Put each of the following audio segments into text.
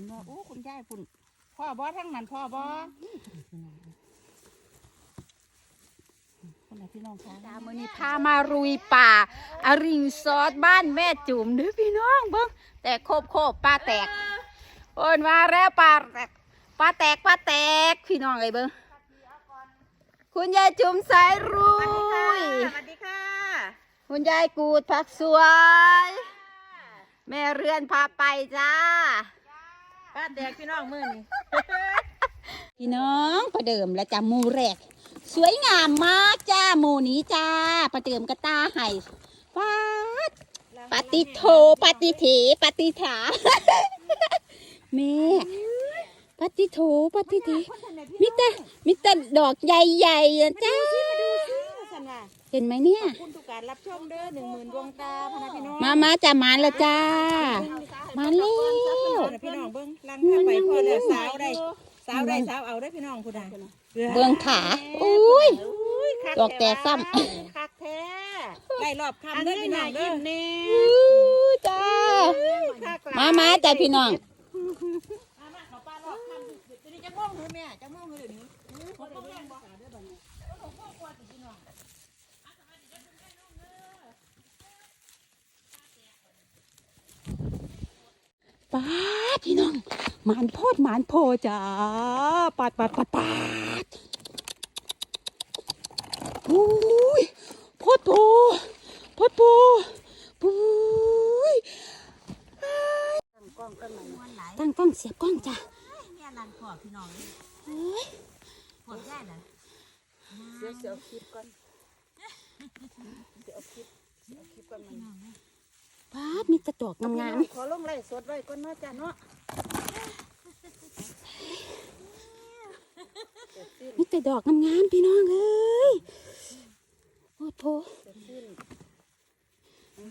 คุณว่าโอ้คุณยายคุณพ่อบ่ทั้งนั้นพ่อบ่คุณน่ะพี่น้องคะตามือนี้พามารุยป่าอาริงซอสบ้านแม่จุ๋มเด้อพี่น้องเบิ้งแต่โคบโคบปลาแตกโอนมาแล้วปลาแตกปลาแตกปลาแตกพี่น้องไอ้เบิ้งคุณยายจุ๋มสายรุยสวัสดีค่ะ คุณยายกูดผักสวย แม่เรือนพาไปจ้า ป้าแดกพี่น้องมือนี่พี่น้องประเดิมแล้วจ้ามูแรก สวยงามมากจ้ามูนี้จ้าประเดิมกระตาไห่ฟาดปฏิโทปฏิเถปฏิถาแม่ปฏิโทปฏิเถมิแต่มิแต่ดอกใหญ่ๆนะจ้า เห็นไหมเนี่ย คุณทุกการรับชมเด้อหนึ่งหมื่นดวงตาพะนะพี่น้องมามาจ้ามาแล้วจ้า มาแล้วพี่น้องเบิ้งลังเข้าไปพ่อแล้วสาวได้สาวได้สาวเอาได้พี่น้องผู้ใดเบื้องขาอุ้ย คัดอกแตกซ้ำ คักแท้ไล่รอบคำเด้อพี่น้องเด้อนี่อู้จ้ามามาจ้าพี่น้อง มามาเขาป้ารอบคำเดี๋ยวนี้จะม่วงหรือแม่จะม่วงหรือเดี๋ยวนี้หกโมงแรงบ่เด้อบัดนี้หกโมงกว่าสิพี่น้อง ป้าพี่น้องหมานโพดหมานโพจ้าปาดปาดปาดปาดอุ้ยโพดโพโพดโพปุ้ยตั้งกล้องกันมาม้วนหลายตั้งกล้องเสียบกล้องจ้ะเนี่ยลันขอพี่น้องเฮ้ยขอได้เหรอเดี๋ยวเสียวคลิปก่อนเดี๋ยวคลิปเดี๋ยวเอาคลิปก่อนมัน ป้า ดมีแต่ดอกงามขอลงไล่สดไว้ก่อนเนาะจ้ะเนาะๆมีแต่ดอกงามๆพี่น้องเอ้ยโพดโพ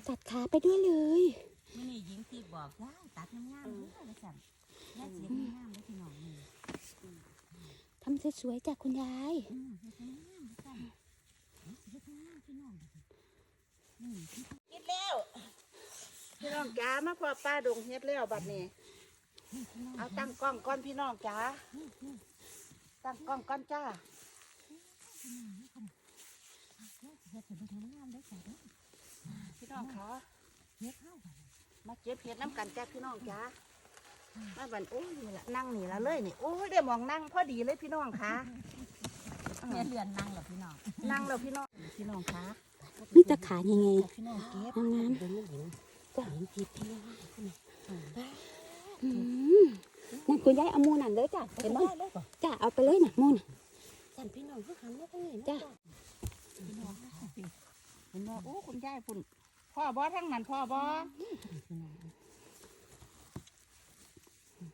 ตัดขาไปด้วยเลยมื่อนี้หญิงตีบอกได้ตัดงามๆเลยนะสั่นแม่เสียงงามเลยพี่น้องนี่ทำสวยๆจ้ะคุณยายอืมเฮ็ดงามเลยสั่นเฮ็ดงามพี่น้องนี่ กินแล้วพี่ น้องจ๋ามาพอป้าดงเฮ็ดแล้วบัดนี้ เอาตั้งกล้องก่อนพี่น้องจ๋าตั้งกล้องก่อนจ้าเฮ็ดให้เบิ่งงามเลยสั่นเด้อพี่น้องคะเฮ็ดเฮาบัดมาเก็บเห็ดน้ำกันจ้าพี่น้องจ๋ามาบันโอ้ยนี่ละนั่งนี่ละเลยนี่โอ้ยได้หมองนั่งพอดีเลยพี่น้องคะแม่เรือนนั่งเหรอพี่น้องนั่งแล้วพี่น้องพี่น้องคะมีแต่ขายังไงพี่น้องเก็บงาม เดินไม่หญิงจ้ะหญิงตีพี่น้องๆอืมนั่นคุณยายเอามูนั่นเลยจ้ะเห็นไหมได้บ่จ้ะเอาไปเลยน่ะมูน่ะสั่นพี่น้องคือหันมาทางนี้จ้ะเห็นบ่โอ้คุณยายคุณพ่อบ่ทั้งนั้นพ่อบ่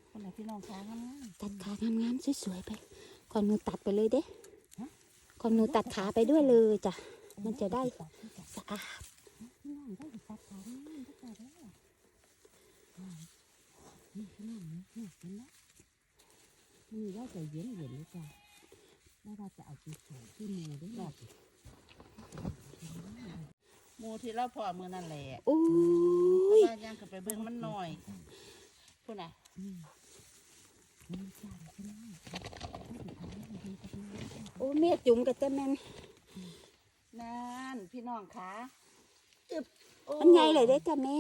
คนไหนพี่น้องคะงามตัดขางามๆสวยๆไปก่อนหนูตัดไปเลยเด้ก่อนหนูตัดขาไปด้วยเลยจ้ะมันจะได้สะอาด พี่น้องได้ตัดขานี่ก็ตัดได้นี่พี่น้องนี่เห็นไหม นี่ว่าจะเย็นเย็นเลยจ้ะแล้วเราจะเอาไปใส่ที่มือด้วยแบบๆหมูที่เราพ่อมือนั่นแหละโอ้เพราะยว่ายังก็ไปเบิ่งมันหน่อยพุ่นน่ะนี่จ้ะพี่น้องโอ้แม่จุ๋มกับแต่แม่นนั่นพี่น้องคะอึบโอ้มันใหญ่เลยเด้จ้ะแม่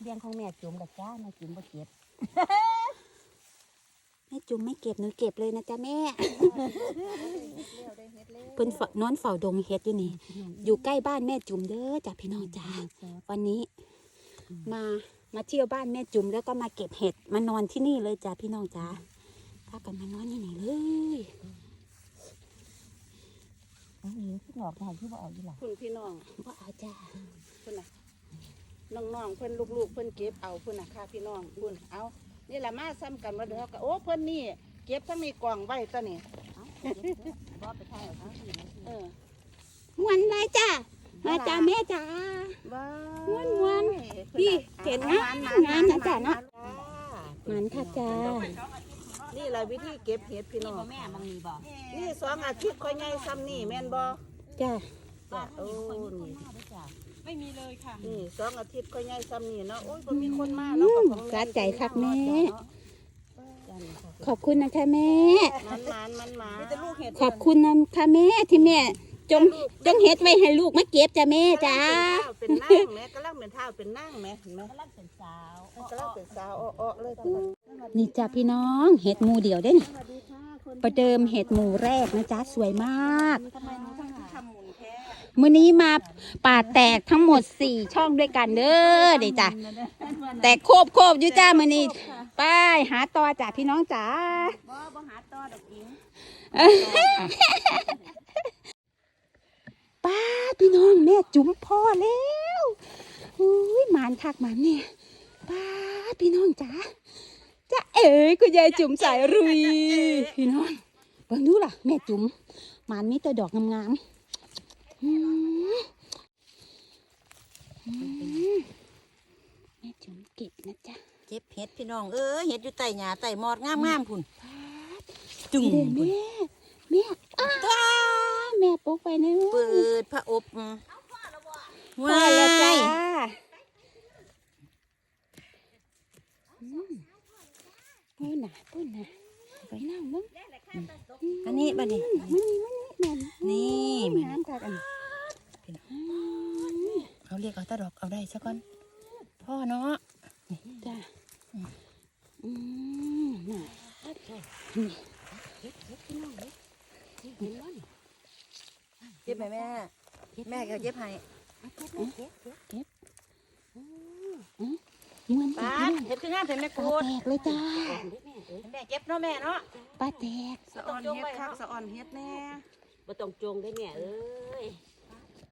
เลี้ยงของแม่จุ๋มกับจ้าแม่จุ๋มบ่เก็บ แม่จุ๋มไม่เก็บหนูเก็บเลยนะจ๊ะแม่เลี้ยวได้เฮ็ดแล้วเพิ่นฝนอนเฝ้าดงเฮ็ดอยู่นี่ อยู่ใกล้บ้านแม่จุ๋มเด้อจ้ะพี่น้องจ้าวันนี้ มามาเที่ยวบ้านแม่จุ๋มแล้วก็มาเก็บเห็ดมานอนที่นี่เลยจ้ะพี่น้องจ้าพากันมานอนอยู่นี่เลยน้องหญิงขึ้นออกได้ที่บ่เอาอยู่หล่ะคุณพี่น้องว่าเอาจ้าพุ่นน่ะน้องๆเพิ่นลูกๆเพิ่นเก็บเอาพุ่นน่ะค่ะพี่น้องพุ่นเอา นี่แหละมาซ้ำกันว่าเด้อก็โอ้เพิ่นนี่เก็บทั้งนี้กล่องไว้ตัวนี้บ่ไปทายเอาที่อื่นเออมวนเลยจ้ามาจ้าแม่จ้าบ้าม่วนๆพี่เห็นนะงามนะจ๊ะเนาะมันค่ะจ้านี่แหละวิธีเก็บเห็ดพี่น้องบ่แม่มังมีบ่นี่สองอาทิตย์ค่อยใหญ่ซ้ำนี่แม่นบ่จ้าบ้านโอ้ยคนนี้มาด้วยจ้ะ ไม่มีเลยค่ะนี่สองอาทิตย์ก็ย้ายซ้ำนี่เนาะโอ้ยบ่มีคนมาเนาะกับของสะใจคักแม่จันค่ะขอบคุณนะคะแม่ มันมันมันหมามีแต่ลูกเห็ดขอบคุณนะคะแม่ที่แม่ จงจงเฮ็ดไว้ให้ลูกมาเก็บจ้ะแม่จ้า เป็นนั่งแม่กำลังเป็นเท้าเป็นนั่งแม่เห็นไหมกำลังเป็นสาวกำลังเป็นสาวอ้อๆเลยตอนนั้นนี่จ้ะพี่น้องเห็ดหมูเดียวได้นี่สวัสดีค่ะคนประเดิมเห็ดหมูแรกนะจ๊ะสวยมาก ทำไมหนูทำที่ทำหมุนแท้ มื้อนี้มาป่าแตกทั้งหมดสี่ช่องด้วยกันเด้อเดี๋ยวจ้ะแตกโคบโคบอยู่จ้ามื้อนี้ไปหาตอจ้ะพี่น้องจ๋าบ่บ่หาตอดอกอิงป้าพี่น้องแม่จุ๋มพ่อแล้วอุ้ยหมานคักหมานเนี่ยป้าพี่น้องจ๋าจ้าเอ๋ยคุณยายจุ๋มสายรุยพี่น้องเบิ่งดูล่ะแม่จุ๋มหมานมีแต่ดอกงามๆอืมอืม แม่จุ๋มเก็บนะจ๊ะเจ็บเห็ดพี่น้องเอ้ยเห็ดอยู่ใต้หญ้าใต้หมอดงามๆพุ่นจุ๋มแม่แม่อ้าแม่ปกไปนะเปิดพระอบพ่อแล้วจ้าพูดนะพูดนะไปนั่งมึงอันนี้บัดนี้มันนี่มัน นี่แม่นี่มันน้ำตากันเขาเรียกเอาตาดอกเอาได้ซะก่อนพ่อเนาะจ้าอืมน่ะเจ็บไหมแม่ แม่ก็เจ็บให้ม้วนป้าตาดเห็ดคืองามแต่แม่ปลากูดแตกเลยจ้าแม่เจ็บเนาะแม่เนาะปลาแตกสะออนเฮ็ดคักสะออนเฮ็ดแน่ บ่ต้องจงได้แม่เอ้ย